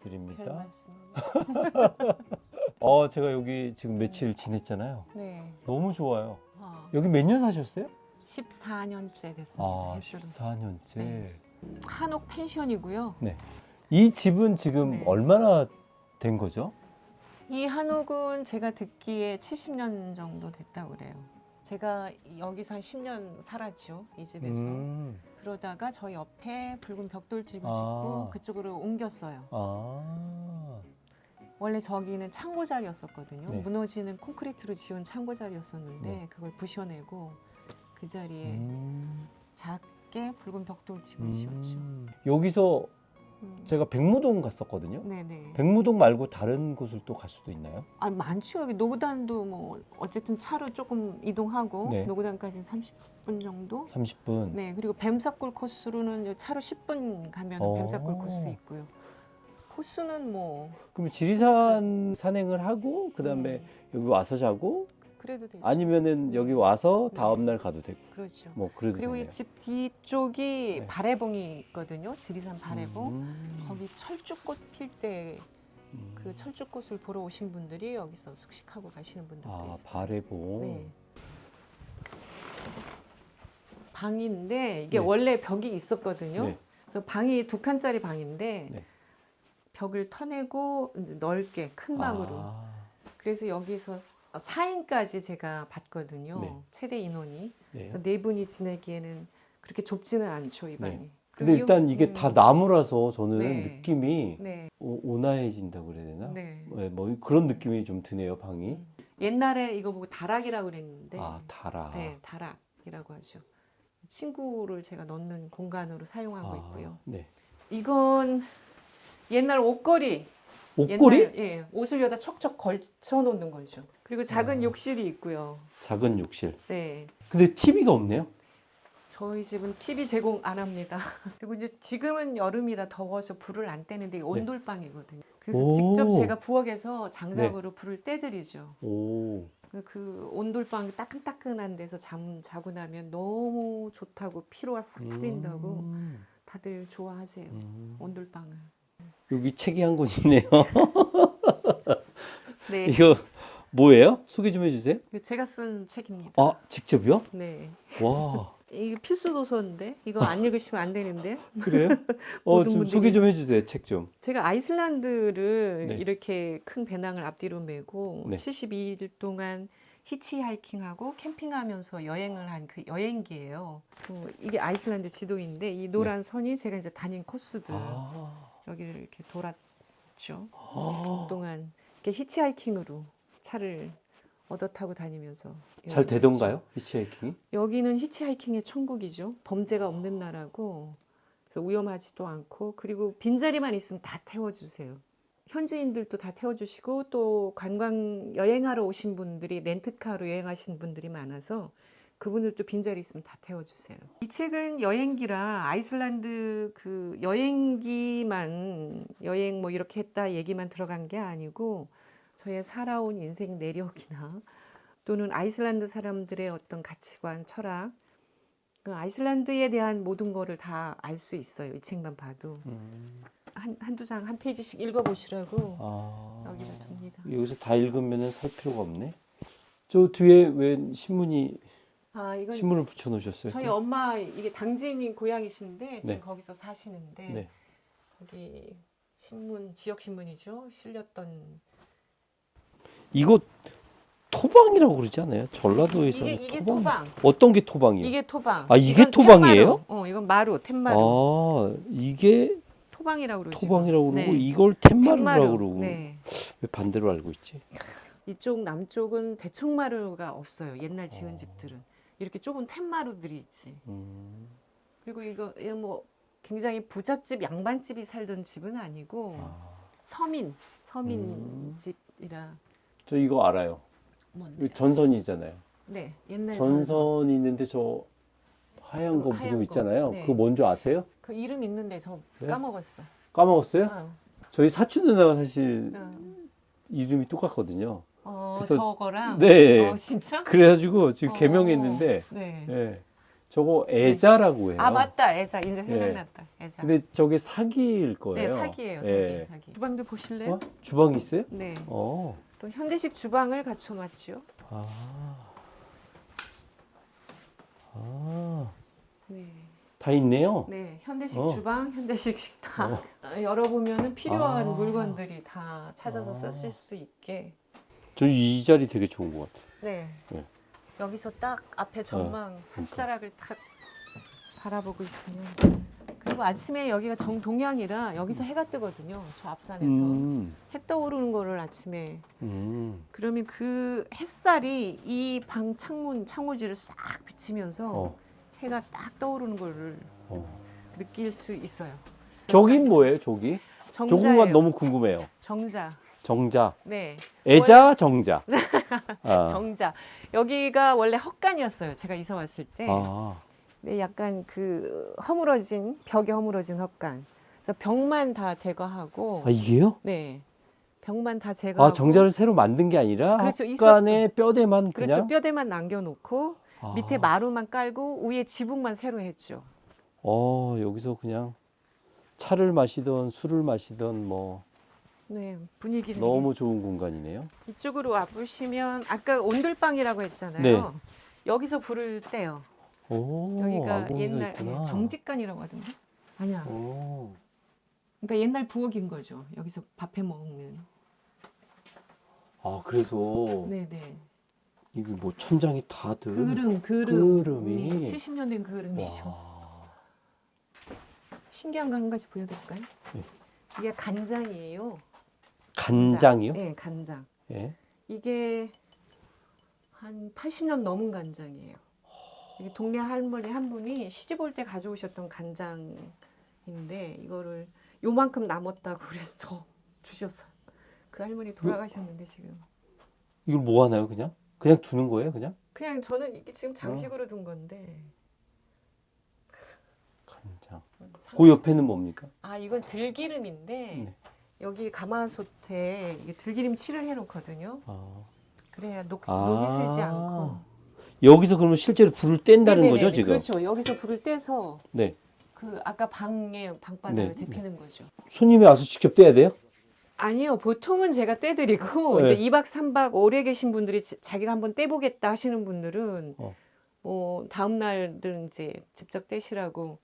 별 감사드립니다. 말씀. 어, 제가 여기 지금 며칠 지냈잖아요. 네. 너무 좋아요. 어, 여기 몇 년 사셨어요? 14년째 됐습니다. 아, 횟수로. 14년째. 네. 한옥 펜션이고요. 이 집은 지금 네. 얼마나 된 거죠? 이 한옥은 제가 듣기에 70년 정도 됐다고 그래요. 제가 여기서 한 10년 살았죠. 이 집에서. 음. 그러다가 저 옆에 붉은 벽돌집을 아. 짓고 그쪽으로 옮겼어요. 아. 원래 저기는 창고 자리였었거든요. 네. 무너지는 콘크리트로 지은 창고 자리였었는데 네. 그걸 부셔내고 그 자리에 음. 작게 붉은 벽돌집을 지었죠. 음. 여기서 음. 제가 백무동 갔었거든요. 네네. 백무동 말고 다른 곳을 또 갈 수도 있나요? 아 많죠. 여기 노구단도 뭐 어쨌든 차로 조금 이동하고 네. 노구단까지는 30분 정도. 30분. 네 그리고 뱀사골 코스로는 차로 10분 가면 어. 뱀사골 코스 있고요. 코스는 뭐 그럼 지리산 산행을 하고 그다음에 네, 여기 와서 자고 그래도 되죠. 아니면은 여기 와서 네. 다음 날 가도 되고 그렇죠. 뭐 그래도 그리고 되네요. 이 집 뒤쪽이 네. 바래봉이 있거든요. 지리산 바래봉. 음. 거기 철쭉꽃 필 때 그 음. 철쭉꽃을 보러 오신 분들이 여기서 숙식하고 가시는 분들도 아 있어요. 바래봉. 네. 방인데 이게 네. 원래 벽이 있었거든요. 네. 그래서 방이 두 칸짜리 방인데 네. 벽을 터내고 넓게 큰 방으로. 아. 그래서 여기서 4인까지 제가 봤거든요. 네. 최대 인원이. 네. 네 분이 지내기에는 그렇게 좁지는 않죠, 이 방이. 근데 그리고 일단 이- 이게 음, 다 나무라서 저는 네. 느낌이 네. 오- 온화해진다고 그래야 되나? 네. 네, 뭐 그런 느낌이 좀 드네요 방이. 음. 옛날에 이거 보고 다락이라고 그랬는데 아 달아. 네, 다락이라고 하죠. 친구를 제가 넣는 공간으로 사용하고 아, 있고요. 네. 이건 옛날 옷걸이. 옷걸이? 옛날, 예, 옷을 여기다 척척 걸쳐 놓는 거죠. 그리고 작은 아. 욕실이 있고요. 작은 욕실. 네. 근데 TV가 없네요. 저희 집은 TV 제공 안 합니다. 그리고 이제 지금은 여름이라 더워서 불을 안 떼는데 이게 온돌방이거든요. 그래서 오. 직접 제가 부엌에서 장작으로 불을 떼드리죠. 오. 그 온돌방 따끈따끈한 데서 잠 자고 나면 너무 좋다고 피로가 싹 풀린다고 음. 다들 좋아하세요. 음. 온돌방을. 여기 책이 한 권 있네요. 네. 이거 뭐예요? 소개 좀 해주세요. 이거 제가 쓴 책입니다. 아 직접요? 네. 와 이게 필수 도서인데 이거 안 읽으시면 안 되는데. 그래요? 어 모든 좀 분들이- 소개 좀 해주세요. 책 좀. 제가 아이슬란드를 네. 이렇게 큰 배낭을 앞뒤로 메고 네. 72일 동안 히치하이킹하고 캠핑하면서 여행을 한 그 여행기예요. 어, 이게 아이슬란드 지도인데 이 노란 선이 제가 이제 다닌 코스들 네. 아. 여기를 이렇게 돌았죠. 아. 동안 이렇게 히치하이킹으로 차를 얻어 타고 다니면서 잘 되던가요? 했죠. 히치하이킹이? 여기는 히치하이킹의 천국이죠. 범죄가 없는 나라고 그래서 위험하지도 않고 그리고 빈자리만 있으면 다 태워주세요. 현지인들도 다 태워주시고 또 관광 여행하러 오신 분들이 렌트카로 여행하신 분들이 많아서 그분들도 빈자리 있으면 다 태워주세요. 이 책은 여행기라 아이슬란드 그 여행기만 여행 뭐 이렇게 했다 얘기만 들어간 게 아니고 저의 살아온 인생 내력이나 또는 아이슬란드 사람들의 어떤 가치관, 철학, 그 아이슬란드에 대한 모든 거를 다 알 수 있어요. 이 책만 봐도 음. 한 한두 장 한 페이지씩 읽어보시라고 아. 여기다 둡니다. 여기서 다 읽으면은 살 필요가 없네. 저 뒤에 왜 신문이 아 이건 신문을 붙여 놓으셨어요? 저희 엄마 이게 당진이 고향이신데 지금 네. 거기서 사시는데 네. 거기 신문 지역 신문이죠 실렸던 이거 토방이라고 그러지 않아요? 전라도에서는 이게 이게 토방. 어떤 게 토방이에요? 이게 토방 아, 이게 이건 토방이에요? 툇마루. 어 이건 마루 툇마루 아 이게 토방이라고 그러죠. 토방이라고 그러고 네. 이걸 툇마루라고 툇마루. 그러고 네. 왜 반대로 알고 있지? 이쪽 남쪽은 대청마루가 없어요. 옛날 지은 어. 집들은 이렇게 좁은 툇마루들이 있지. 음. 그리고 이거 이거 뭐 굉장히 부잣집 양반집이 살던 집은 아니고 아, 서민 서민 음. 집이라 저 이거 알아요. 뭔데? 이거 전선이잖아요. 네 옛날 전선 있는데 저 하얀 거 하얀 무슨 거. 있잖아요. 네. 그거 뭔지 아세요? 그 이름 있는데 저 네? 까먹었어. 까먹었어요? 어. 저희 사촌 누나가 사실 어. 이름이 똑같거든요. 어, 그래서- 저거랑 네. 어, 진짜? 그래가지고 지금 어. 개명했는데 네. 예. 저거 애자라고 해요. 아 맞다 애자 이제 생각났다 애자. 근데 저게 사기일 거예요. 네 사기예요 예. 사기. 사기. 주방도 보실래요? 어? 주방이 있어요? 네. 어. 또 현대식 주방을 갖춰놨죠. 아. 아. 네. 다 있네요. 네, 현대식 어. 주방, 현대식 식탁 어, 열어보면은 필요한 아. 물건들이 다 찾아서 아. 쓰실 수 있게. 저이 자리 되게 좋은 것 같아요. 네. 네. 여기서 딱 앞에 전망 그러니까. 산자락을 탁 바라보고 있으면 그리고 아침에 여기가 정동향이라 여기서 해가 뜨거든요. 저 앞산에서 음. 해 떠오르는 거를 아침에 음. 그러면 그 햇살이 이 방 창문 창호지를 싹 비치면서 어. 해가 딱 떠오르는 거를 어. 느낄 수 있어요. 저긴 뭐예요, 저기? 정자예요. 너무 궁금해요. 정자. 정자. 네. 애자, 정자. 아. 정자. 여기가 원래 헛간이었어요. 제가 이사 왔을 때. 아. 네, 약간 그 허물어진 벽에 허물어진 헛간. 그래서 벽만 다 제거하고 아, 이게요? 네. 벽만 다 제거하고 아, 정자를 새로 만든 게 아니라 그렇죠, 헛간에 뼈대만 그렇죠. 그냥 뼈대만 남겨 놓고 아. 밑에 마루만 깔고 위에 지붕만 새로 했죠. 어, 여기서 그냥 차를 마시던 술을 마시던 뭐 네. 분위기는 너무 좋은 공간이네요. 이쪽으로 와 보시면 아까 온돌방이라고 했잖아요. 네. 여기서 불을 떼요. 오, 여기가 아궁이가 옛날 있구나. 예, 정직간이라고 하던데. 아니야. 오. 그러니까 옛날 부엌인 거죠. 여기서 밥해 먹는. 아, 그래서 네 네. 이게 뭐 천장이 다들 그름, 그름. 그름이. 70년 된 그름이죠. 와. 신기한 거 한 가지 보여드릴까요? 네. 이게 간장이에요. 간장이요? 네, 간장. 예. 이게 한 80년 넘은 간장이에요. 이게 동네 할머니 한 분이 시집 올 때 가져오셨던 간장인데 이거를 요만큼 남았다고 그래서 주셨어요. 그 할머니 돌아가셨는데 지금. 이걸 뭐 하나요, 그냥? 그냥 두는 거예요, 그냥? 그냥 저는 이게 지금 장식으로 둔 건데. 간장. 상- 그 옆에는 뭡니까? 아 이건 들기름인데 네. 여기 가마솥에 이게 들기름 칠을 해놓거든요. 아. 그래야 녹, 아. 녹이 슬지 않고. 여기서 그러면 실제로 불을 뗀다는 네네네, 거죠, 지금? 그렇죠. 여기서 불을 떼서 네. 그 아까 방에 방바닥을 네, 데피는 거죠. 손님이 와서 직접 떼야 돼요? 아니요, 보통은 제가 떼드리고 네. 이제 2박 3박 오래 계신 분들이 지- 자기가 한번 떼보겠다 하시는 분들은 어. 뭐 다음 날은 이제 직접 떼시라고.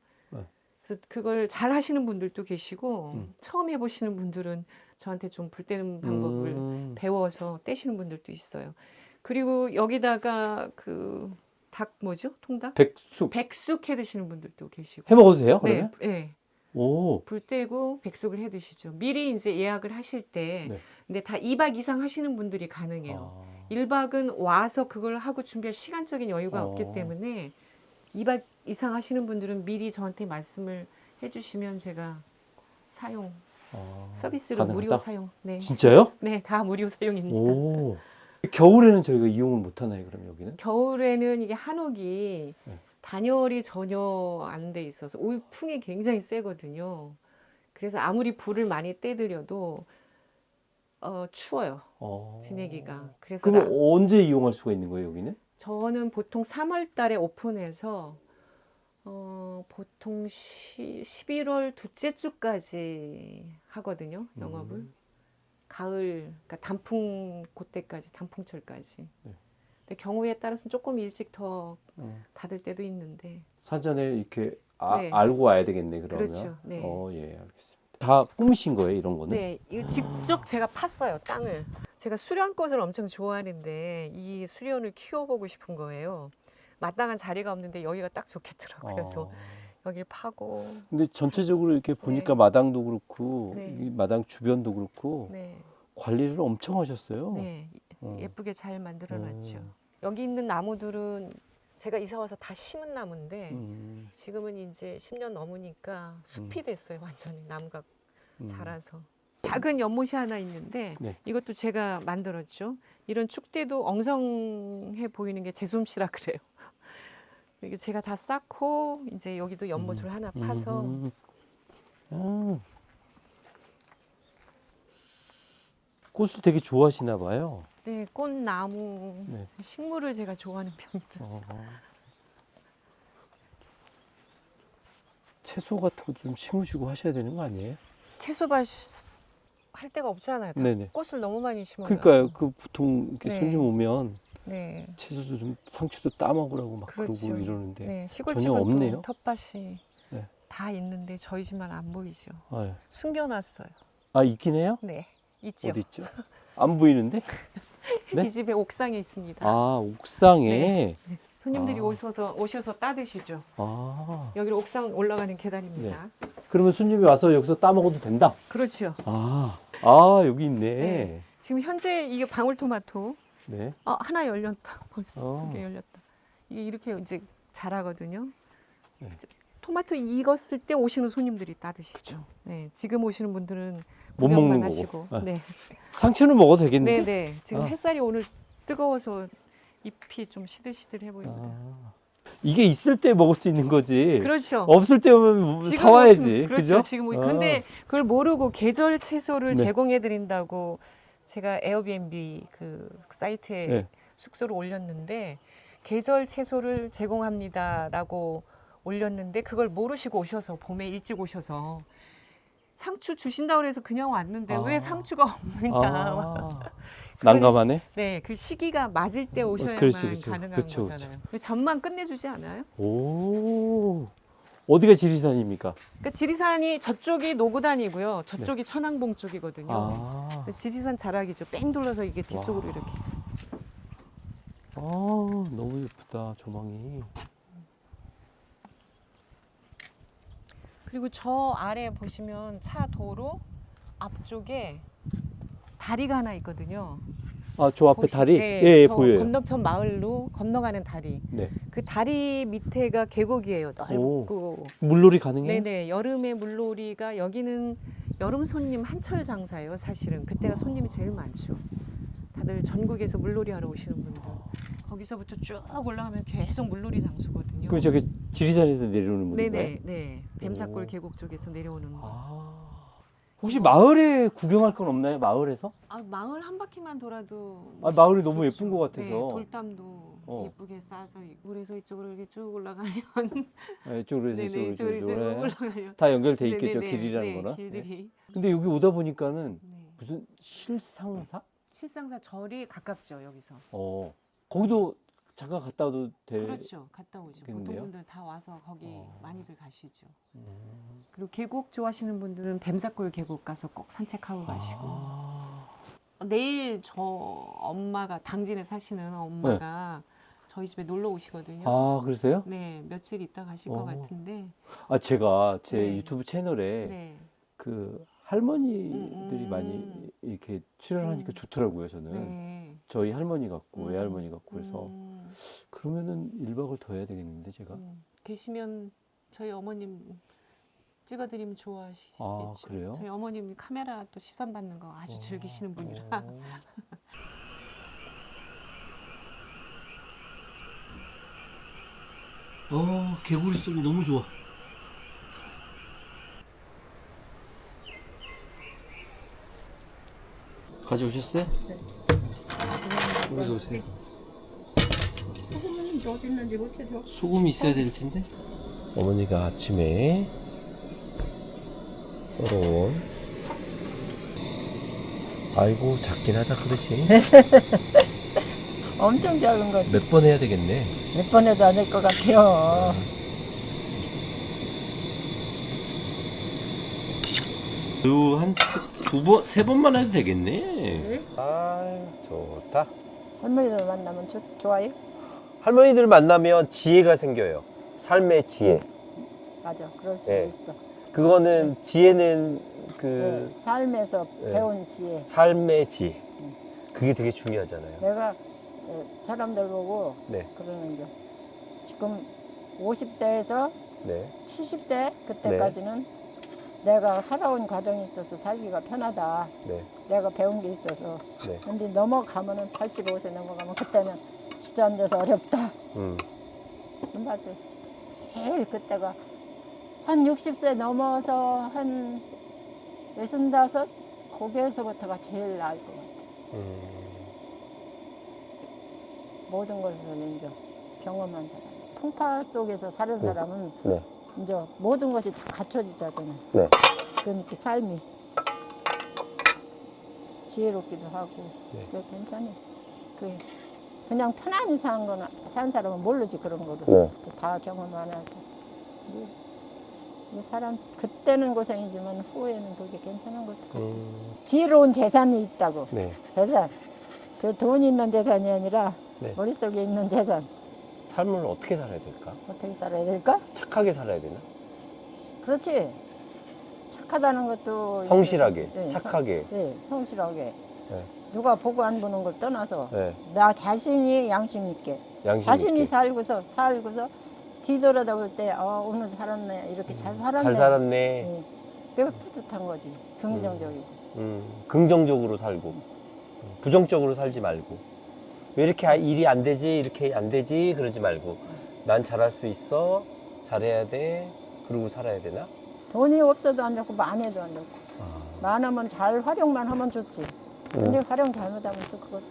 네. 그래서 그걸 잘 하시는 분들도 계시고 음. 처음 해보시는 분들은 저한테 좀불 떼는 방법을 음. 배워서 떼시는 분들도 있어요. 그리고 여기다가 그 닭 뭐죠? 통닭? 백숙 백숙 해 드시는 분들도 계시고. 해 먹어도 돼요, 네, 그러면? 네. 오. 불 떼고 백숙을 해 드시죠. 미리 이제 예약을 하실 때 네. 근데 다 2박 이상 하시는 분들이 가능해요. 아. 1박은 와서 그걸 하고 준비할 시간적인 여유가 어. 없기 때문에 2박 이상 하시는 분들은 미리 저한테 말씀을 해 주시면 제가 사용 아. 서비스로 가능하다? 무료 사용. 네. 진짜요? 네, 다 무료 사용입니다. 오. 겨울에는 저희가 이용을 못 하나요, 그럼 여기는? 겨울에는 이게 한옥이 네. 단열이 전혀 안 돼 있어서 우풍이 굉장히 세거든요. 그래서 아무리 불을 많이 떼드려도 어, 추워요 어. 지내기가. 그래서 그럼 라- 언제 이용할 수가 있는 거예요, 여기는? 저는 보통 3월 달에 오픈해서 어, 보통 시, 11월 둘째 주까지 하거든요 영업을. 음. 가을, 그러니까 단풍 그때까지 단풍철까지. 네. 근데 경우에 따라서는 조금 일찍 더 어. 닫을 때도 있는데. 사전에 이렇게 아, 네. 알고 와야 되겠네, 그러면. 그렇죠. 네. 어, 예, 알겠습니다. 다 꾸미신 거예요, 이런 거는? 네, 이거 직접 제가 팠어요 땅을. 제가 수련꽃을 엄청 좋아하는데 이 수련을 키워보고 싶은 거예요. 마땅한 자리가 없는데 여기가 딱 좋겠더라고요. 그래서 어. 여기를 파고. 근데 전체적으로 이렇게 보니까 네. 마당도 그렇고 네. 이 마당 주변도 그렇고 네, 관리를 엄청 하셨어요. 네, 어. 예쁘게 잘 만들어 놨죠. 음. 여기 있는 나무들은 제가 이사 와서 다 심은 나무인데 음, 지금은 이제 10년 넘으니까 숲이 됐어요. 완전히 나무가 음. 자라서. 작은 연못이 하나 있는데 네. 이것도 제가 만들었죠. 이런 축대도 엉성해 보이는 게 제 솜씨라 그래요. 이게 제가 다 쌓고 이제 여기도 연못을 하나 파서 음. 음. 꽃을 되게 좋아하시나 봐요. 네, 꽃나무 네. 식물을 제가 좋아하는 편이라. 어. 채소 같은 거 좀 심으시고 하셔야 되는 거 아니에요? 채소밭 할 데가 없잖아요. 다 네네. 꽃을 너무 많이 심어. 그러니까요. 그 보통 이렇게 네. 손님 오면 네. 채소도 좀 상추도 따 먹으라고 막 그러 그렇죠. 고 이러는데. 네. 전혀 시골집은 없네요. 또 텃밭이 네. 다 있는데 저희 집만 안 보이죠. 아, 예. 숨겨놨어요. 아 있긴 해요? 네. 있죠. 어디 있죠? 안 보이는데? 네? 이 집에 옥상에 있습니다. 아 옥상에. 네. 손님들이 아. 오셔서 오셔서 따드시죠. 아 여기 옥상 올라가는 계단입니다. 그러면 손님이 와서 여기서 따 먹어도 된다. 그렇죠. 아, 아 여기 있네. 네. 지금 현재 이게 방울토마토 네. 어, 하나 열렸다 벌써 어. 이게 열렸다. 이게 이렇게 이제 자라거든요. 네. 토마토 익었을 때 오시는 손님들이 따드시죠. 네, 지금 오시는 분들은 못 먹는 하시고. 거고. 아. 네, 상추는 먹어도 되겠는데? 네, 네. 지금 아. 햇살이 오늘 뜨거워서 잎이 좀 시들시들해 보입니다. 아, 이게 있을 때 먹을 수 있는 거지. 그렇죠. 없을 때 오면 지금 사와야지. 그렇죠. 그죠? 지금 오- 아. 근데 그걸 모르고 계절 채소를 네. 제공해 드린다고 제가 에어비앤비 그 사이트에 네. 숙소를 올렸는데 계절 채소를 제공합니다라고 올렸는데 그걸 모르시고 오셔서 봄에 일찍 오셔서 상추 주신다고 그래서 그냥 왔는데 아. 왜 상추가 없느냐. 아, 난감하네. 네, 그 시기가 맞을 때 오셔야만 그렇지, 그렇죠. 가능한 그렇죠, 거잖아요. 점만 끝내주지 않아요? 오, 어디가 지리산입니까? 그러니까 지리산이 저쪽이 노구단이고요. 저쪽이 천왕봉 쪽이거든요. 네. 아, 그 지리산 자락이죠. 뺑 돌려서 이게 뒤쪽으로 와. 이렇게. 아, 너무 예쁘다 조망이. 그리고 저 아래 보시면 차 도로 앞쪽에 다리가 하나 있거든요. 아, 저 앞에 보시- 다리, 네, 예, 예 저 보여요. 건너편 마을로 건너가는 다리. 네, 그 다리 밑에가 계곡이에요. 넓고. 물놀이 가능해요? 네네. 여름에 물놀이가 여기는 여름 손님 한철 장사예요. 사실은 그때가 손님이 제일 많죠. 다들 전국에서 물놀이 하러 오시는 분들. 거기서부터 쭉 올라가면 계속 물놀이 장소거든요. 그럼 저기 지리산에서 내려오는 분인가요? 네네. 네. 뱀사골 오. 계곡 쪽에서 내려오는. 아. 아, 혹시 마을에 구경할 건 없나요? 마을에서? 마을 한 바퀴만 돌아도. 아, 마을이 너무 좋죠. 예쁜 것 같아서. 네, 돌담도 어. 예쁘게 싸서 그래서 이쪽으로 이렇게 쭉 올라가면 네, 이쪽으로 해서 네네 이쪽으로 이쪽으로 이쪽으로 쭉 해. 올라가면 다 연결돼 있겠죠 네네네, 길이라는 네, 거나. 네. 길들이. 근데 여기 오다 보니까는 네. 무슨 실상사? 실상사 절이 가깝죠 여기서. 어 거기도 잠깐 갔다 와도 돼. 그렇죠. 갔다 오죠. 보통 되겠네요. 분들 다 와서 거기 어. 많이들 가시죠. 음. 그리고 계곡 좋아하시는 분들은 뱀사골 계곡 가서 꼭 산책하고 가시고. 아, 내일 저 엄마가 당진에 사시는 엄마가 저희 집에 놀러 오시거든요. 네. 아 그러세요? 네, 며칠 있다 가실 어. 것 같은데. 아 제가 제 네. 유튜브 채널에 네. 그 할머니들이 음, 음. 많이 이렇게 출연하니까 음. 좋더라고요 저는. 네. 저희 할머니 같고 음. 외할머니 같고 그래서 음, 그러면은 1박을 더 해야 되겠는데 제가. 음. 계시면 저희 어머님 찍어드리면 좋아하시겠죠. 아, 그래요? 저희 어머님 카메라 또 시선 받는 거 아주 즐기시는 분이라. 어. 어, 개구리 소리 너무 좋아. 가져오셨어요? 네. 여기서 오세요. 소금은 어디 있는지 못 찾아. 소금이 있어야 될 텐데. 어머니가 아침에 썰어온 아이고 작긴 하다 그릇이 엄청 작은 거지. 몇 번 해야 되겠네. 몇번 해도 안 될 것 같아요. 한 두 번, 세 번만 해도 되겠네. 아, 좋다. 할머니들 만나면 좋, 좋아요? 할머니들 만나면 지혜가 생겨요. 삶의 지혜. 맞아. 그럴 수 네. 있어. 그거는 지혜는 그 네, 삶에서 네. 배운 지혜. 삶의 지혜. 그게 되게 중요하잖아요. 내가 예, 사람들 보고 네, 그러는 게 지금 50대에서 네, 70대 그때까지는 내가 살아온 과정이 있어서 살기가 편하다. 네, 내가 배운 게 있어서. 네. 근데 넘어가면은 85세 넘어가면 그때는 주저 앉아서 어렵다. 음, 맞아. 제일 그때가 한 60세 넘어서 한 65? 거기에서부터가 제일 나을 것 같아. 음. 모든 것을 이제 경험한 사람. 풍파 속에서 사는 네. 사람은 네, 이제 모든 것이 다 갖춰지잖아요. 네. 그러니까 삶이 지혜롭기도 하고 네. 괜찮아요. 그 그냥 편안히 사는 거는 산 사람은 모르지 그런 거를 네. 다 경험 안 하지. 뭐, 이 사람 그때는 고생이지만 후에는 그게 괜찮은 것 같아. 음, 지혜로운 재산이 있다고 네. 재산. 그 돈이 있는 재산이 아니라 네. 머릿속에 있는 재산. 삶을 어떻게 살아야 될까? 어떻게 살아야 될까? 착하게 살아야 되나? 그렇지. 착하다는 것도 성실하게, 네, 착하게. 성, 네, 성실하게. 네. 누가 보고 안 보는 걸 떠나서 네. 나 자신이 양심 있게 양심 자신이 있게. 살고서 살고서 뒤돌아다 볼 때 어, 오늘 살았네 이렇게 잘 살았네. 잘 살았네. 네. 그게 뿌듯한 거지. 긍정적이고. 음, 긍정적으로 살고 부정적으로 살지 말고 왜 이렇게 아- 일이 안 되지 이렇게 안 되지 그러지 말고 난 잘할 수 있어 잘해야 돼 그러고 살아야 되나? 돈이 없어도 안 좋고 많아도 안 좋고 아, 많으면 잘 활용만 하면 좋지. 음. 근데 활용 잘못하면 또 그것도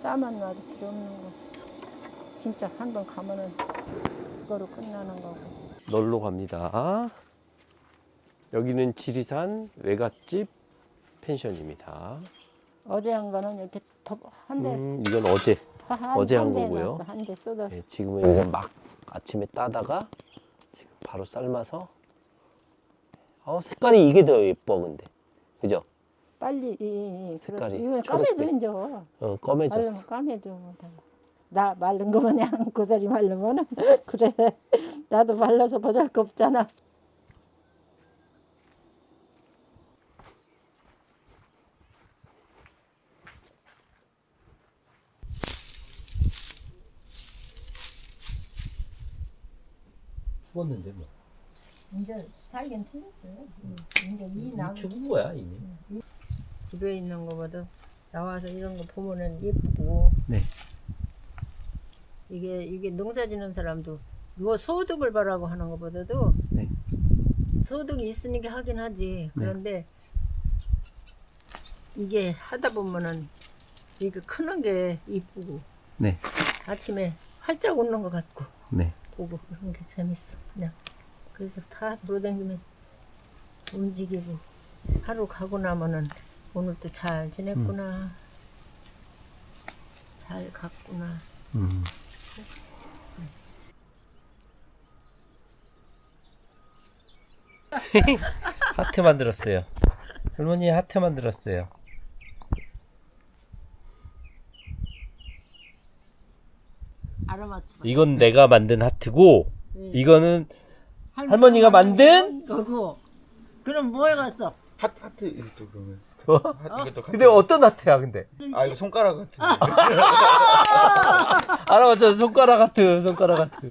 싸만 놔도 필요 없는 거. 진짜 한 번 가면은 그거로 끝나는 거고. 놀러 갑니다. 여기는 지리산 외갓집 펜션입니다. 어제 한 거는 이렇게 한대 음, 이건 어제. 어제 한 거고요. 한 대 쏟았어. 네, 지금은 이거 막 아침에 따다가 지금 바로 삶아서. 어 색깔이 이게 더 예뻐 근데 그죠? 빨리 이, 이, 이, 그렇지. 색깔이 이거. 까매져 이제. 어. 말르면 까매져. 나 말른 거 마냥 고사리 말르면은 그래. 나도 말라서 보잘 거 없잖아. 죽었는데 뭐. 이제 살긴 틀렸어요. 이제 이 죽은 거야 이미. 집에 있는 거보다 나와서 이런 거 보면은 예쁘고. 네. 이게 이게 농사 짓는 사람도 뭐 소득을 바라고 하는 것보다도 네. 소득이 있으니까 하긴 하지. 그런데 이게 하다 보면은 이게 크는 게 이쁘고 네. 아침에 활짝 웃는 것 같고 네. 보고 그런 게 재밌어. 그냥 그래서 다 돌아다니면 움직이고 하루 가고 나면은 오늘 또잘 지냈구나. 잘 갔구나. 음. 하트 만들었어요. 할머니 하트 만들었어요. 아로마치. 이건 내가 만든 하트고 이거는 할머니가 만든 거고. 그럼 뭐해 갔어? 하트 하트 이것도 그러면 어? 하, 이것도 근데 어떤 하트야 근데? 아 이거 손가락 같은 알아맞죠 손가락 하트 손가락 하트